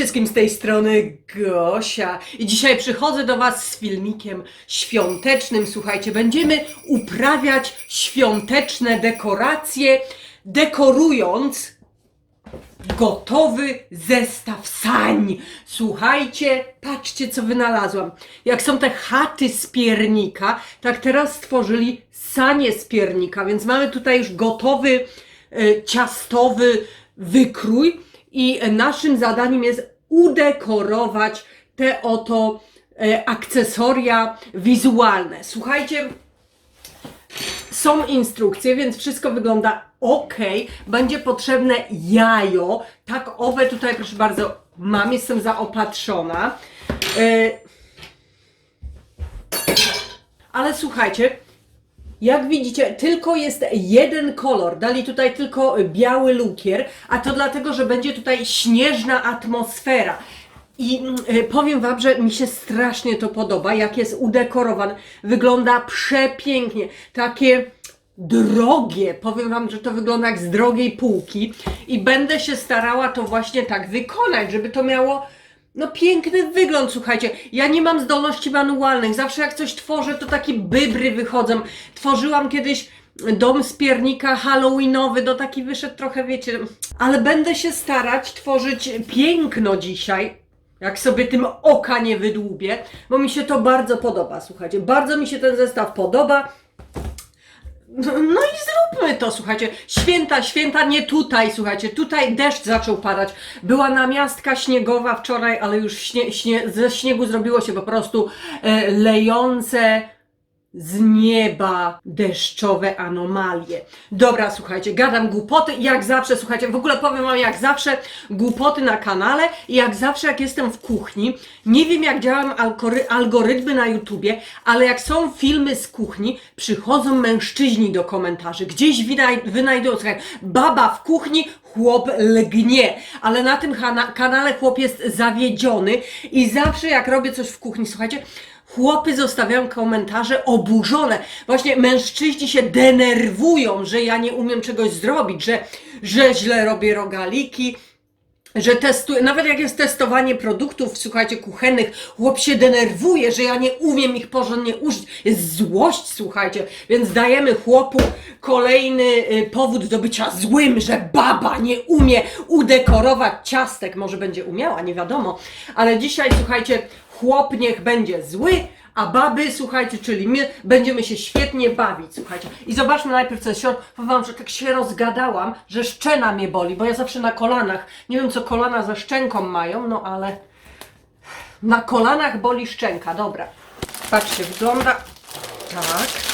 wszystkim z tej strony Gosia i dzisiaj przychodzę do Was z filmikiem świątecznym. Słuchajcie, będziemy uprawiać świąteczne dekoracje, dekorując gotowy zestaw sań. Słuchajcie, patrzcie co wynalazłam. Jak są te chaty z piernika, tak teraz stworzyli sanie z piernika, więc mamy tutaj już gotowy e, ciastowy wykrój i naszym zadaniem jest udekorować te oto e, akcesoria wizualne. Słuchajcie, są instrukcje, więc wszystko wygląda ok. Będzie potrzebne jajo. Tak, owe tutaj, proszę bardzo, mam, jestem zaopatrzona. E, ale słuchajcie, jak widzicie, tylko jest jeden kolor. Dali tutaj tylko biały lukier, a to dlatego, że będzie tutaj śnieżna atmosfera. I mm, y, powiem Wam, że mi się strasznie to podoba, jak jest udekorowany. Wygląda przepięknie. Takie drogie. Powiem Wam, że to wygląda jak z drogiej półki. I będę się starała to właśnie tak wykonać, żeby to miało no piękny wygląd, słuchajcie. Ja nie mam zdolności manualnych. Zawsze jak coś tworzę, to takie bybry wychodzą. Tworzyłam kiedyś dom z piernika halloweenowy, do taki wyszedł trochę, wiecie. Ale będę się starać tworzyć piękno dzisiaj. Jak sobie tym oka nie wydłubię, bo mi się to bardzo podoba, słuchajcie. Bardzo mi się ten zestaw podoba. No no i zróbmy to, słuchajcie. Święta, święta nie tutaj, słuchajcie. Tutaj deszcz zaczął padać. Była namiastka śniegowa wczoraj, ale już śnie, śnie, ze śniegu zrobiło się po prostu e, lejące z nieba deszczowe anomalie. Dobra, słuchajcie, gadam głupoty jak zawsze, słuchajcie, w ogóle powiem wam jak zawsze głupoty na kanale i jak zawsze jak jestem w kuchni, nie wiem jak algory- algorytmy na YouTubie, ale jak są filmy z kuchni, przychodzą mężczyźni do komentarzy, gdzieś wynaj- wynajdują, słuchaj, baba w kuchni, chłop lgnie, ale na tym kana- kanale chłop jest zawiedziony i zawsze jak robię coś w kuchni, słuchajcie, Chłopy zostawiają komentarze oburzone. Właśnie mężczyźni się denerwują, że ja nie umiem czegoś zrobić, że, że źle robię rogaliki, że testuję, nawet jak jest testowanie produktów, słuchajcie, kuchennych, chłop się denerwuje, że ja nie umiem ich porządnie użyć. Jest złość, słuchajcie, więc dajemy chłopu kolejny y, powód do bycia złym, że baba nie umie udekorować ciastek. Może będzie umiała, nie wiadomo, ale dzisiaj, słuchajcie, chłop niech będzie zły, a baby, słuchajcie, czyli my będziemy się świetnie bawić, słuchajcie. I zobaczmy najpierw, co jest środ. Powiem wam, że tak się rozgadałam, że szczena mnie boli, bo ja zawsze na kolanach, nie wiem co kolana ze szczęką mają, no ale na kolanach boli szczęka, dobra. Patrzcie, wygląda tak.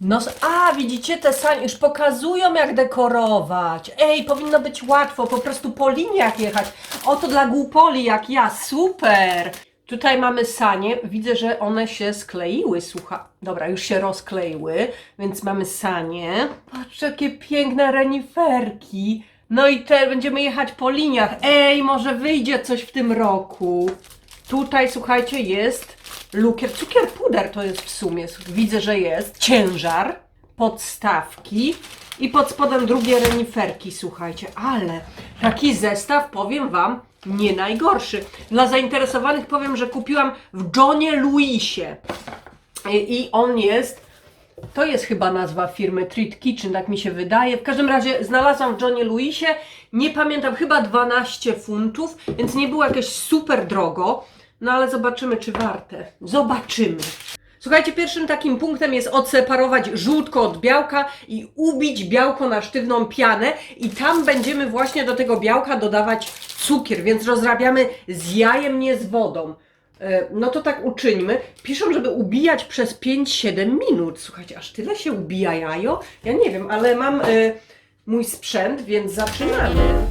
No, a widzicie te sanie, już pokazują jak dekorować. Ej, powinno być łatwo, po prostu po liniach jechać. Oto dla głupoli jak ja, super! Tutaj mamy sanie, widzę, że one się skleiły, słucha. Dobra, już się rozkleiły, więc mamy sanie. Patrz, jakie piękne reniferki. No i te będziemy jechać po liniach. Ej, może wyjdzie coś w tym roku. Tutaj, słuchajcie, jest lukier, cukier puder to jest w sumie, widzę, że jest, ciężar, podstawki i pod spodem drugie reniferki, słuchajcie, ale taki zestaw, powiem Wam, nie najgorszy. Dla zainteresowanych powiem, że kupiłam w Johnie Louisie i on jest to jest chyba nazwa firmy Treat Kitchen, tak mi się wydaje. W każdym razie znalazłam w Johnie Louisie, nie pamiętam, chyba 12 funtów, więc nie było jakieś super drogo. No ale zobaczymy, czy warte. Zobaczymy. Słuchajcie, pierwszym takim punktem jest odseparować żółtko od białka i ubić białko na sztywną pianę i tam będziemy właśnie do tego białka dodawać cukier, więc rozrabiamy z jajem, nie z wodą. E, No to tak uczyńmy. Piszą, żeby ubijać przez 5-7 minut. Słuchajcie, aż tyle się ubija jajo? Ja nie wiem, ale mam e, mój sprzęt, więc zaczynamy.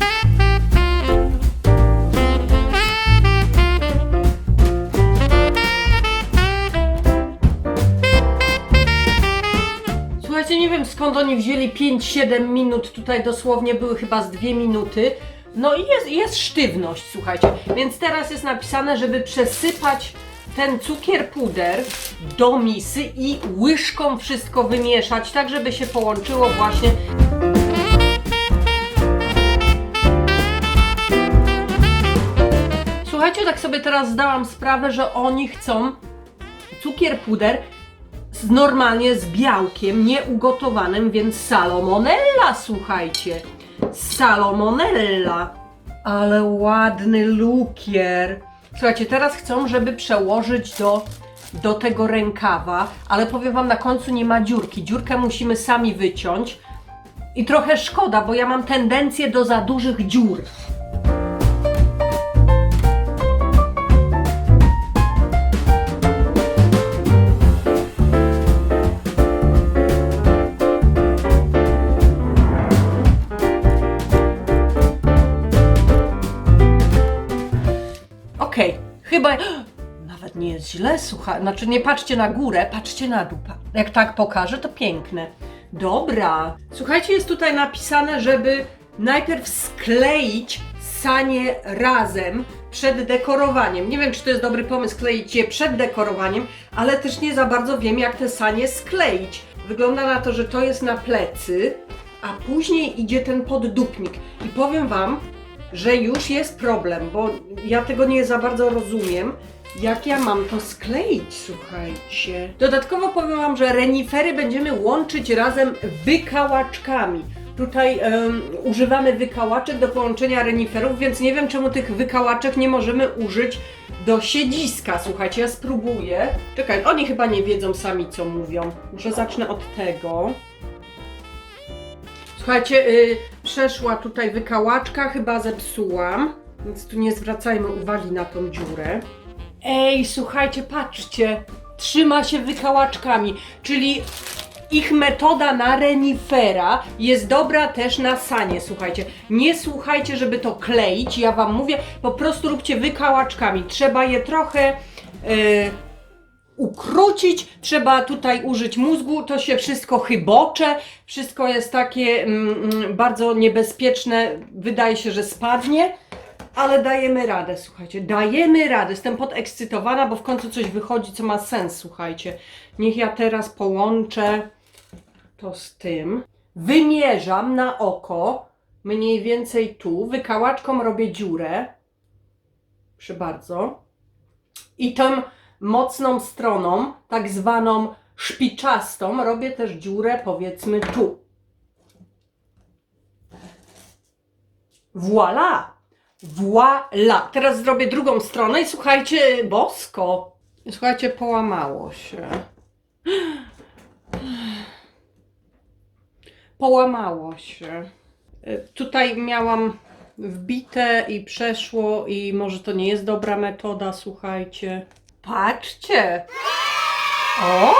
Nie wiem skąd oni wzięli 5-7 minut, tutaj dosłownie były chyba z 2 minuty. No i jest, jest sztywność, słuchajcie. Więc teraz jest napisane, żeby przesypać ten cukier puder do misy i łyżką wszystko wymieszać, tak żeby się połączyło właśnie Słuchajcie, tak sobie teraz zdałam sprawę, że oni chcą cukier puder normalnie z białkiem, nieugotowanym, więc salomonella, słuchajcie. Salomonella. Ale ładny lukier. Słuchajcie, teraz chcą, żeby przełożyć do, do tego rękawa, ale powiem wam, na końcu nie ma dziurki. Dziurkę musimy sami wyciąć. I trochę szkoda, bo ja mam tendencję do za dużych dziur. Chyba nawet nie jest źle, słuchaj. Znaczy nie patrzcie na górę, patrzcie na dół. Jak tak pokażę, to piękne. Dobra. Słuchajcie, jest tutaj napisane, żeby najpierw skleić sanie razem przed dekorowaniem. Nie wiem, czy to jest dobry pomysł kleić je przed dekorowaniem, ale też nie za bardzo wiem, jak te sanie skleić. Wygląda na to, że to jest na plecy, a później idzie ten poddupnik. I powiem Wam, że już jest problem, bo ja tego nie za bardzo rozumiem. Jak ja mam to skleić, słuchajcie? Dodatkowo powiem Wam, że renifery będziemy łączyć razem wykałaczkami. Tutaj em, używamy wykałaczek do połączenia reniferów, więc nie wiem czemu tych wykałaczek nie możemy użyć do siedziska. Słuchajcie, ja spróbuję. Czekaj, oni chyba nie wiedzą sami co mówią. Może zacznę od tego. Słuchajcie, y, przeszła tutaj wykałaczka, chyba zepsułam, więc tu nie zwracajmy uwagi na tą dziurę. Ej, słuchajcie, patrzcie, trzyma się wykałaczkami, czyli ich metoda na renifera jest dobra też na sanie, słuchajcie. Nie słuchajcie, żeby to kleić, ja wam mówię, po prostu róbcie wykałaczkami. Trzeba je trochę... y, ukrócić, trzeba tutaj użyć mózgu, to się wszystko chybocze, wszystko jest takie mm, mm, bardzo niebezpieczne, wydaje się, że spadnie, ale dajemy radę, słuchajcie, dajemy radę, jestem podekscytowana, bo w końcu coś wychodzi, co ma sens, słuchajcie. Niech ja teraz połączę to z tym, wymierzam na oko, mniej więcej tu, wykałaczką robię dziurę, proszę bardzo, i tą mocną stroną, tak zwaną szpiczastą, robię też dziurę powiedzmy tu. Voila! Voila! Teraz zrobię drugą stronę i słuchajcie, bosko. Słuchajcie, połamało się. Połamało się. Y, Tutaj miałam wbite i przeszło i może to nie jest dobra metoda, słuchajcie. Patrzcie! O!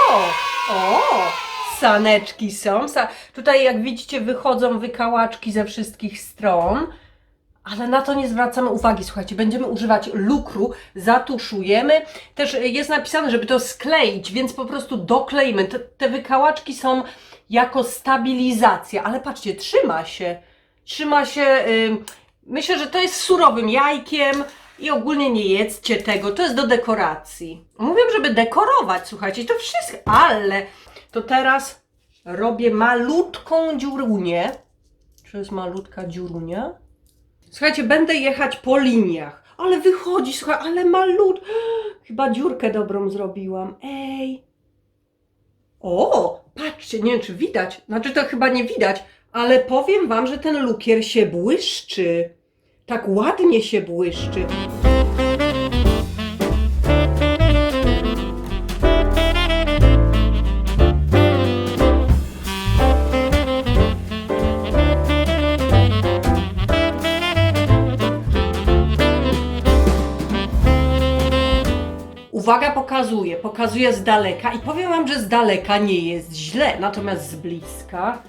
O! Saneczki są. Sa tutaj jak widzicie wychodzą wykałaczki ze wszystkich stron. Ale na to nie zwracamy uwagi, słuchajcie, będziemy używać lukru, zatuszujemy. Też jest napisane, żeby to skleić, więc po prostu doklejmy. Te, te wykałaczki są jako stabilizacja, ale patrzcie, trzyma się. Trzyma się, y, myślę, że to jest surowym jajkiem i ogólnie nie jedzcie tego, to jest do dekoracji. Mówię, żeby dekorować, słuchajcie, to wszystko, ale to teraz robię malutką dziurunię. Czy jest malutka dziurunia? Słuchajcie, będę jechać po liniach. Ale wychodzi, słuchaj, ale malut. Chyba dziurkę dobrą zrobiłam. Ej. O, patrzcie, nie wiem czy widać. Znaczy to chyba nie widać, ale powiem wam, że ten lukier się błyszczy. Tak ładnie się błyszczy. Uwaga, pokazuje, pokazuje z daleka i powiem wam, że z daleka nie jest źle, natomiast z bliska,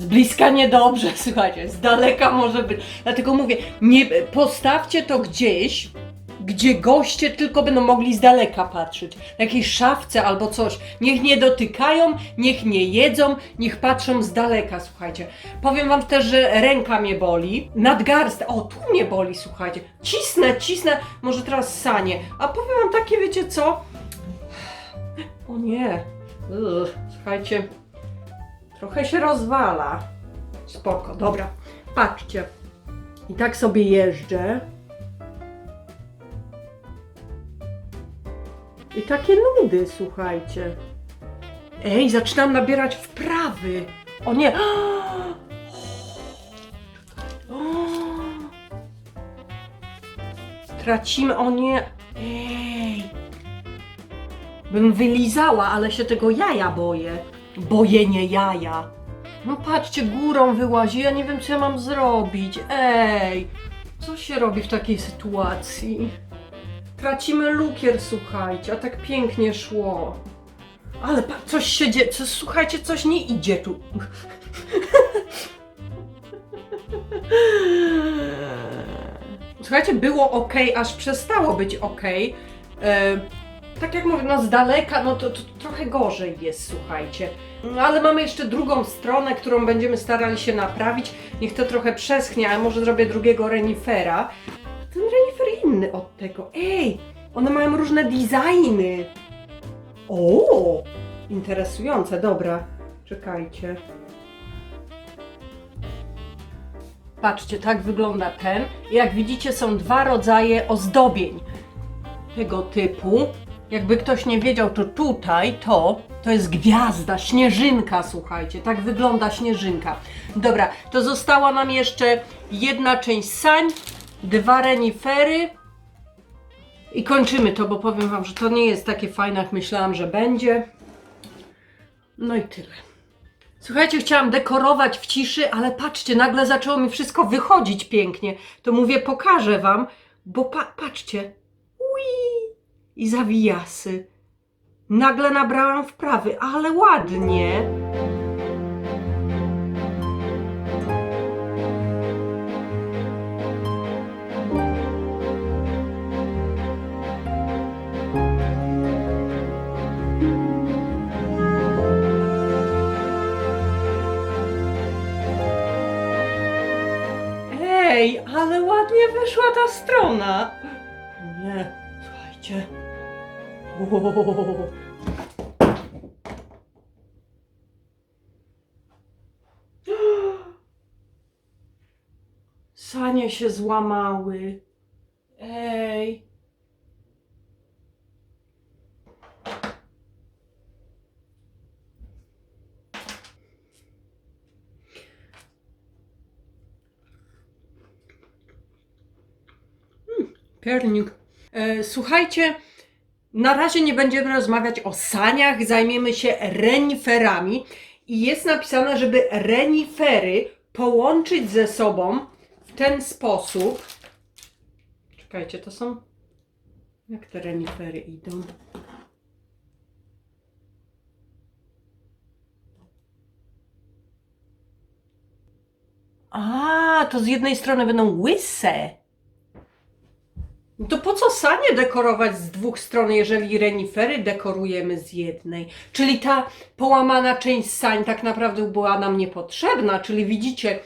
z bliska niedobrze, słuchajcie, z daleka może być. Dlatego mówię, nie postawcie to gdzieś, gdzie goście tylko będą mogli z daleka patrzeć, na jakiejś szafce albo coś. Niech nie dotykają, niech nie jedzą, niech patrzą z daleka, słuchajcie. Powiem wam też, że ręka mnie boli, nadgarstek, o tu mnie boli, słuchajcie. Cisnę, cisnę, może teraz sanie. A powiem wam takie, wiecie co? O nie, słuchajcie, trochę się rozwala. Spoko, dobra, patrzcie. I tak sobie jeżdżę. I takie nudy, słuchajcie. Ej, zaczynam nabierać wprawy. O nie. Tracimy, o nie. Ej. Bym wylizała, ale się tego jaja boję. Boję nie jaja. No patrzcie, górą wyłazi, ja nie wiem co ja mam zrobić. Ej, co się robi w takiej sytuacji? Tracimy lukier, słuchajcie, a tak pięknie szło. Ale coś się dzieje, co, słuchajcie, coś nie idzie tu. Słuchajcie, było ok, aż przestało być ok. E, tak jak mówię, no z daleka, no to, to trochę gorzej jest, słuchajcie. No, ale mamy jeszcze drugą stronę, którą będziemy starali się naprawić. Niech to trochę przeschnie, ale może zrobię drugiego renifera. Ten renifer inny od tego. Ej, one mają różne designy. O, interesujące, dobra. Czekajcie. Patrzcie, tak wygląda ten. Jak widzicie, są dwa rodzaje ozdobień tego typu. Jakby ktoś nie wiedział, to tutaj to, to jest gwiazda, śnieżynka, słuchajcie. Tak wygląda śnieżynka. Dobra, to została nam jeszcze jedna część sań, dwa renifery. I kończymy to, bo powiem Wam, że to nie jest takie fajne, jak myślałam, że będzie. No i tyle. Słuchajcie, chciałam dekorować w ciszy, ale patrzcie, nagle zaczęło mi wszystko wychodzić pięknie. To mówię, pokażę Wam, bo pa patrzcie. I zawijasy. Nagle nabrałam wprawy, ale ładnie. Ej, ale ładnie wyszła ta strona. Nie, słuchajcie. Sanie się złamały. Ej. Piernik. E, słuchajcie, na razie nie będziemy rozmawiać o saniach, zajmiemy się reniferami. I jest napisane, żeby renifery połączyć ze sobą w ten sposób. Czekajcie, to są. Jak te renifery idą? A, to z jednej strony będą łyse. No To po co sanie dekorować z dwóch stron, jeżeli renifery dekorujemy z jednej? Czyli ta połamana część sań tak naprawdę była nam niepotrzebna, czyli widzicie,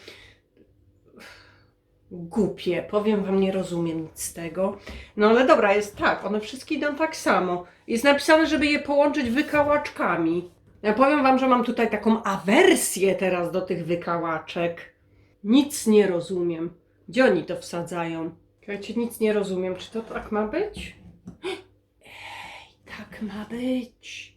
głupie, powiem wam, nie rozumiem nic z tego. No ale dobra, jest tak, one wszystkie idą tak samo. Jest napisane, żeby je połączyć wykałaczkami. Ja powiem wam, że mam tutaj taką awersję teraz do tych wykałaczek. Nic nie rozumiem. Gdzie oni to wsadzają? Słuchajcie, nic nie rozumiem. Czy to tak ma być? Ej, tak ma być.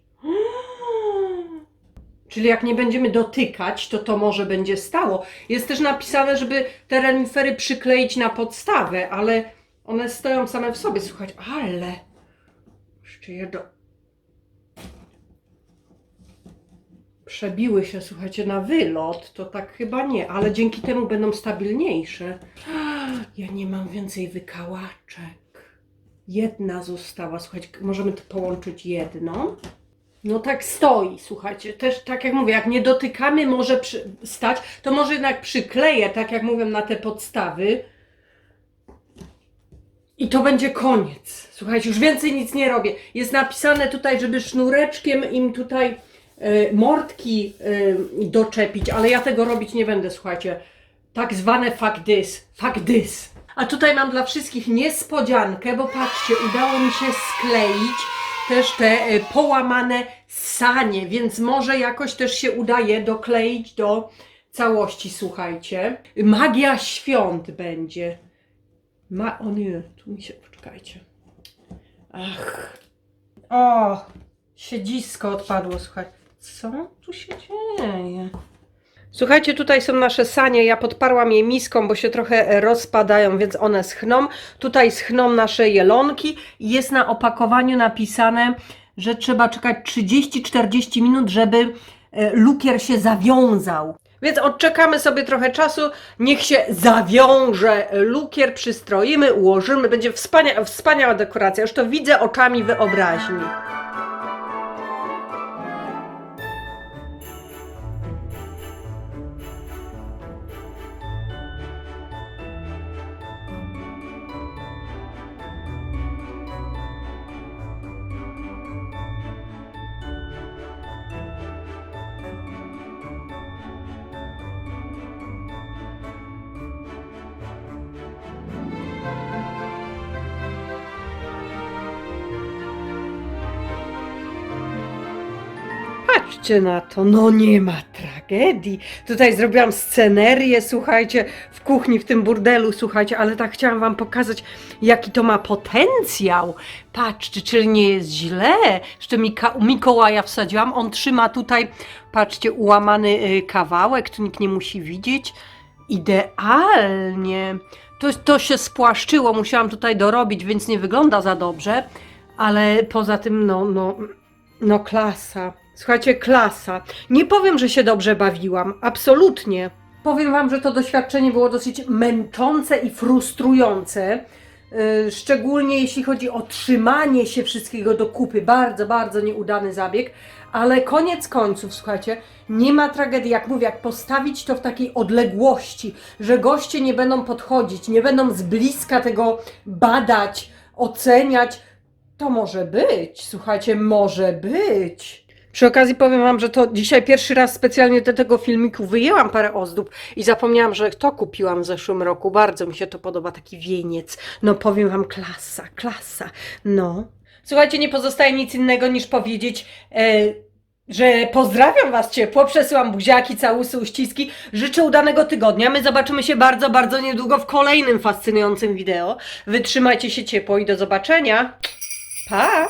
Czyli jak nie będziemy dotykać, to to może będzie stało. Jest też napisane, żeby te renifery przykleić na podstawę, ale one stoją same w sobie. Słuchajcie, ale... Jeszcze jedno... Przebiły się, słuchajcie, na wylot, to tak chyba nie, ale dzięki temu będą stabilniejsze. Ja nie mam więcej wykałaczek. Jedna została, słuchajcie, możemy to połączyć jedną. No tak stoi, słuchajcie, też tak jak mówię, jak nie dotykamy może przy, stać, to może jednak przykleję, tak jak mówię, na te podstawy. I to będzie koniec. Słuchajcie, już więcej nic nie robię. Jest napisane tutaj, żeby sznureczkiem im tutaj mordki e, doczepić, ale ja tego robić nie będę, słuchajcie. Tak zwane fuck this, fuck this. A tutaj mam dla wszystkich niespodziankę, bo patrzcie, udało mi się skleić też te e, połamane sanie, więc może jakoś też się udaje dokleić do całości, słuchajcie. Magia świąt będzie. Ma, o nie, tu mi się, poczekajcie. Ach, O, siedzisko odpadło, słuchaj. Co tu się dzieje? Słuchajcie, tutaj są nasze sanie. Ja podparłam je miską, bo się trochę rozpadają, więc one schną. Tutaj schną nasze jelonki. Jest na opakowaniu napisane, że trzeba czekać 30-40 minut, żeby e, lukier się zawiązał. Więc odczekamy sobie trochę czasu, niech się zawiąże lukier, przystroimy, ułożymy, będzie wspania wspaniała dekoracja. Już to widzę oczami wyobraźni. Patrzcie na to, no nie ma tragedii. Tutaj zrobiłam scenerię, słuchajcie, w kuchni, w tym burdelu, słuchajcie, ale tak chciałam wam pokazać, jaki to ma potencjał. Patrzcie, czyli nie jest źle. Jeszcze Mikołaja wsadziłam, on trzyma tutaj, patrzcie, ułamany y, kawałek, tu nikt nie musi widzieć. Idealnie. To, to się spłaszczyło, musiałam tutaj dorobić, więc nie wygląda za dobrze, ale poza tym, no, no, no klasa. Słuchajcie, klasa. Nie powiem, że się dobrze bawiłam. Absolutnie. Powiem Wam, że to doświadczenie było dosyć męczące i frustrujące. Yy, szczególnie jeśli chodzi o trzymanie się wszystkiego do kupy. Bardzo, bardzo nieudany zabieg. Ale koniec końców, słuchajcie, nie ma tragedii. Jak mówię, jak postawić to w takiej odległości, że goście nie będą podchodzić, nie będą z bliska tego badać, oceniać, to może być. Słuchajcie, może być. Przy okazji powiem Wam, że to dzisiaj pierwszy raz specjalnie do tego filmiku wyjęłam parę ozdób i zapomniałam, że to kupiłam w zeszłym roku. Bardzo mi się to podoba, taki wieniec. No powiem Wam, klasa, klasa. No. Słuchajcie, nie pozostaje nic innego niż powiedzieć, e, że pozdrawiam Was ciepło, przesyłam buziaki, całusy, uściski. Życzę udanego tygodnia. My zobaczymy się bardzo, bardzo niedługo w kolejnym fascynującym wideo. Wytrzymajcie się ciepło i do zobaczenia. Pa!